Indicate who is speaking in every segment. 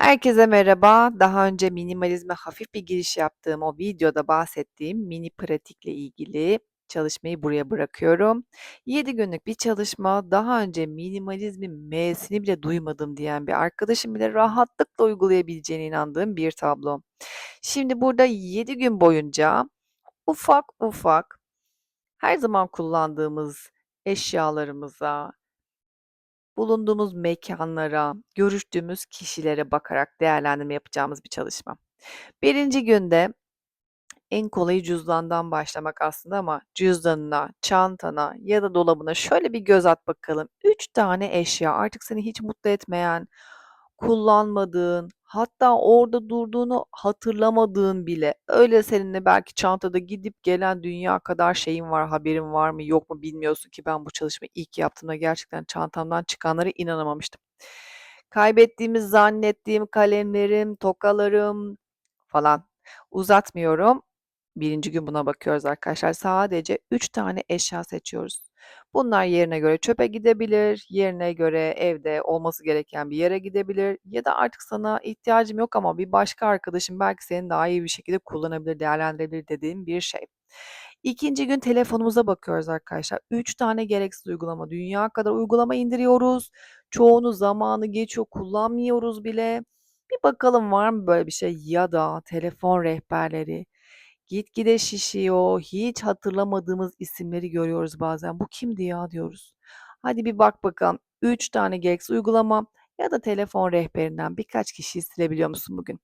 Speaker 1: Herkese merhaba. Daha önce minimalizme hafif bir giriş yaptığım o videoda bahsettiğim mini pratikle ilgili çalışmayı buraya bırakıyorum. 7 günlük bir çalışma. Daha önce minimalizmin M'sini bile duymadım diyen bir arkadaşım bile rahatlıkla uygulayabileceğine inandığım bir tablo. Şimdi burada 7 gün boyunca ufak ufak her zaman kullandığımız eşyalarımıza, bulunduğumuz mekânlara, görüştüğümüz kişilere bakarak değerlendirme yapacağımız bir çalışma. 1. günde en kolayı cüzdandan başlamak aslında ama cüzdanına, çantana ya da dolabına şöyle bir göz at bakalım. 3 tane eşya artık seni hiç mutlu etmeyen, kullanmadığın, hatta orada durduğunu hatırlamadığın bile, öyle seninle belki çantada gidip gelen dünya kadar şeyin var, haberin var mı yok mu bilmiyorsun ki ben bu çalışmayı ilk yaptığımda gerçekten çantamdan çıkanlara inanamamıştım. Kaybettiğimi zannettiğim kalemlerim, tokalarım falan. Uzatmıyorum. 1. gün buna bakıyoruz arkadaşlar. Sadece 3 tane eşya seçiyoruz. Bunlar yerine göre çöpe gidebilir, yerine göre evde olması gereken bir yere gidebilir ya da artık sana ihtiyacım yok ama bir başka arkadaşın belki seni daha iyi bir şekilde kullanabilir, değerlendirebilir dediğim bir şey. 2. gün telefonumuza bakıyoruz arkadaşlar. 3 tane gereksiz uygulama. Dünya kadar uygulama indiriyoruz. Çoğunu zamanı geçiyor, kullanmıyoruz bile. Bir bakalım var mı böyle bir şey ya da telefon rehberleri. Gitgide şişiyor. Hiç hatırlamadığımız isimleri görüyoruz bazen. Bu kimdi ya diyoruz. Hadi bir bak bakalım. 3 tane gereksiz uygulama ya da telefon rehberinden birkaç kişiyi silebiliyor musun bugün?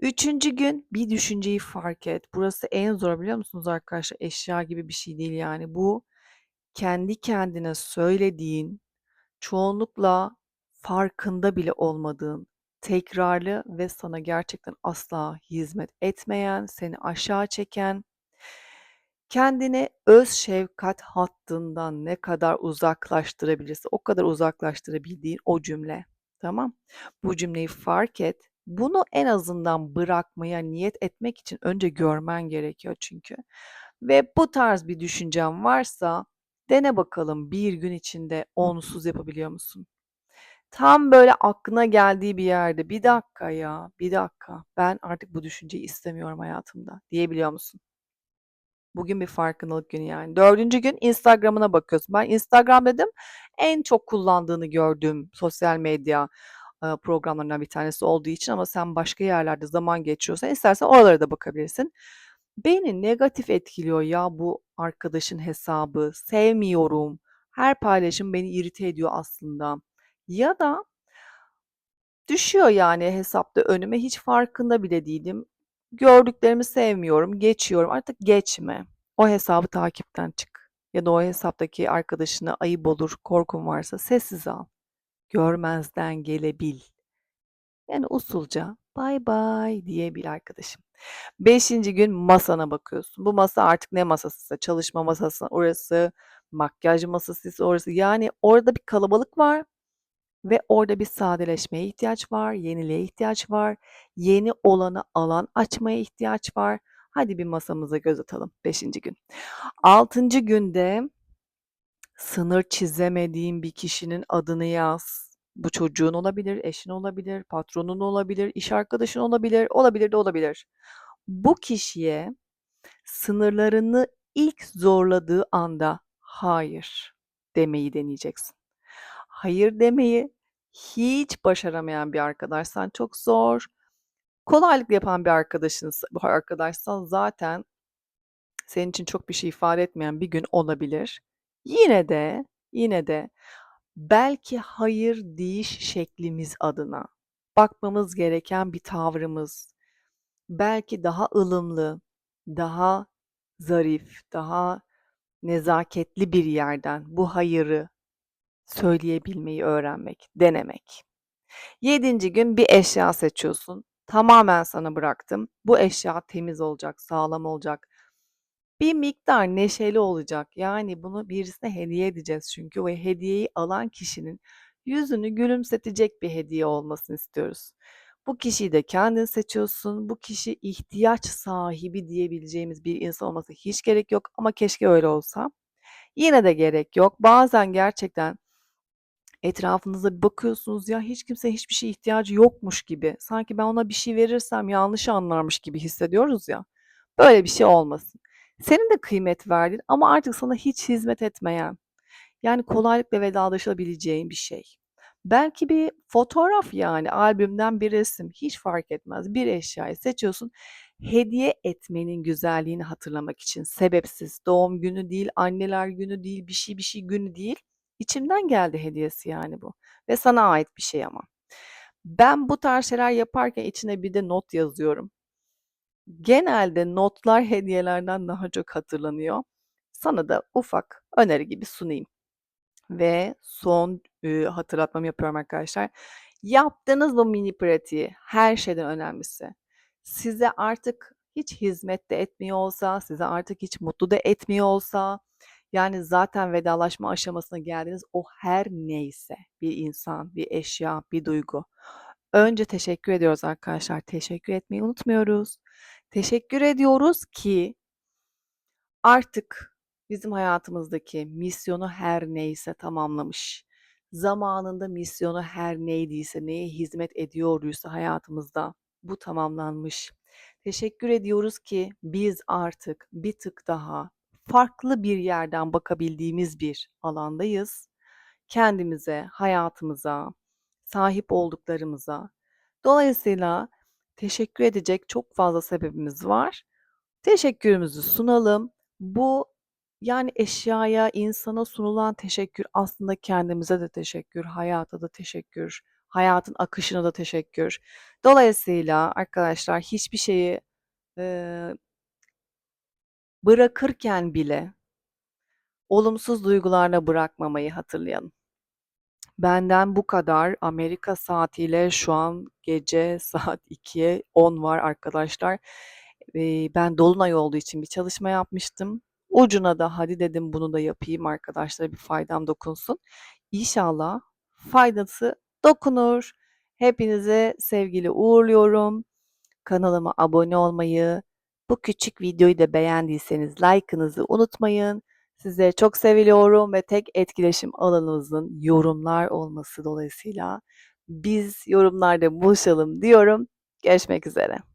Speaker 1: 3. gün bir düşünceyi fark et. Burası en zor biliyor musunuz arkadaşlar? Eşya gibi bir şey değil yani. Bu kendi kendine söylediğin, çoğunlukla farkında bile olmadığın, tekrarlı ve sana gerçekten asla hizmet etmeyen, seni aşağı çeken, kendini öz şefkat hattından ne kadar uzaklaştırabilirse o kadar uzaklaştırabildiğin o cümle. Tamam? Bu cümleyi fark et. Bunu en azından bırakmaya niyet etmek için önce görmen gerekiyor çünkü. Ve bu tarz bir düşüncen varsa dene bakalım bir gün içinde onsuz yapabiliyor musun? Tam böyle aklına geldiği bir yerde bir dakika ya, bir dakika ben artık bu düşünceyi istemiyorum hayatımda diyebiliyor musun? Bugün bir farkındalık günü yani. 4. gün Instagram'ına bakıyorsun. Ben Instagram dedim en çok kullandığını gördüğüm sosyal medya eee, programlarından bir tanesi olduğu için ama sen başka yerlerde zaman geçiriyorsan istersen oralara da bakabilirsin. Beni negatif etkiliyor ya bu arkadaşın hesabı. Sevmiyorum. Her paylaşım beni irite ediyor aslında. Ya da düşüyor yani hesapta önüme hiç farkında bile değilim. Gördüklerimi sevmiyorum, geçiyorum. Artık geçme. O hesabı takipten çık. Ya da o hesaptaki arkadaşına ayıp olur, korkun varsa sessiz al. Görmezden gelebil. Yani usulca bay bay diyebil arkadaşım. 5. gün masana bakıyorsun. Bu masa artık ne masasıysa, çalışma masası orası, makyaj masasıysa orası. Yani orada bir kalabalık var ve orada bir sadeleşmeye ihtiyaç var, yeniliğe ihtiyaç var, yeni olana alan açmaya ihtiyaç var. Hadi bir masamıza göz atalım 5. gün. 6. günde sınır çizemediğin bir kişinin adını yaz. Bu çocuğun olabilir, eşin olabilir, patronun olabilir, iş arkadaşın olabilir, olabilir de olabilir. Bu kişiye sınırlarını ilk zorladığı anda hayır demeyi deneyeceksin. Hayır demeyi hiç başaramayan bir arkadaşsan çok zor. Kolaylıkla yapan bir arkadaşınsa, bu arkadaşsan zaten senin için çok bir şey ifade etmeyen bir gün olabilir. Yine de, yine de belki hayır deyiş şeklimiz adına bakmamız gereken bir tavrımız, belki daha ılımlı, daha zarif, daha nezaketli bir yerden bu hayırı söyleyebilmeyi öğrenmek, denemek. 7. gün bir eşya seçiyorsun. Tamamen sana bıraktım. Bu eşya temiz olacak, sağlam olacak. Bir miktar neşeli olacak. Yani bunu birisine hediye edeceğiz çünkü ve hediyeyi alan kişinin yüzünü gülümsetecek bir hediye olmasını istiyoruz. Bu kişiyi de kendin seçiyorsun. Bu kişi ihtiyaç sahibi diyebileceğimiz bir insan olması hiç gerek yok ama keşke öyle olsa. Yine de gerek yok. Bazen gerçekten Etrafınıza bir bakıyorsunuz ya hiç kimseye hiçbir şeye ihtiyacı yokmuş gibi. Sanki ben ona bir şey verirsem yanlış anlarmış gibi hissediyoruz ya. Böyle bir şey olmasın. Senin de kıymet verdiğin ama artık sana hiç hizmet etmeyen, yani kolaylıkla vedalaşabileceğin bir şey. Belki bir fotoğraf yani albümden bir resim hiç fark etmez. Bir eşyayı seçiyorsun. Hediye etmenin güzelliğini hatırlamak için sebepsiz doğum günü değil, anneler günü değil, bir şey bir şey günü değil. İçimden geldi hediyesi yani bu ve sana ait bir şey ama. Ben bu tarz şeyler yaparken içine bir de not yazıyorum. Genelde notlar hediyelerden daha çok hatırlanıyor. Sana da ufak öneri gibi sunayım. Ve son, eee, hatırlatmamı yapıyorum arkadaşlar. Yaptığınız bu mini pratiği her şeyden önemlisi size artık hiç hizmet de etmiyor olsa, size artık hiç mutlu da etmiyor olsa, yani zaten vedalaşma aşamasına geldiğiniz o her neyse, bir insan, bir eşya, bir duygu. Önce teşekkür ediyoruz arkadaşlar. Teşekkür etmeyi unutmuyoruz. Teşekkür ediyoruz ki artık bizim hayatımızdaki misyonu her neyse tamamlamış. Zamanında misyonu her neydiyse, neye hizmet ediyorduysa hayatımızda bu tamamlanmış. Teşekkür ediyoruz ki biz artık bir tık daha farklı bir yerden bakabildiğimiz bir alandayız. Kendimize, hayatımıza, sahip olduklarımıza. Dolayısıyla teşekkür edecek çok fazla sebebimiz var. Teşekkürümüzü sunalım. Bu yani eşyaya, insana sunulan teşekkür aslında kendimize de teşekkür, hayata da teşekkür, hayatın akışına da teşekkür. Dolayısıyla arkadaşlar hiçbir şeyi bırakırken bile olumsuz duygularla bırakmamayı hatırlayalım. Benden bu kadar. Amerika saatiyle şu an gece saat 2'ye 10 var arkadaşlar. Ben dolunay olduğu için bir çalışma yapmıştım. Ucuna da hadi dedim bunu da yapayım arkadaşlara bir faydam dokunsun. İnşallah faydası dokunur. Hepinize sevgiyle uğurluyorum. Kanalıma abone olmayı, bu küçük videoyu da beğendiyseniz like'ınızı unutmayın. Sizleri çok seviliyorum ve tek etkileşim alanımızın yorumlar olması dolayısıyla biz yorumlarda buluşalım diyorum. Görüşmek üzere.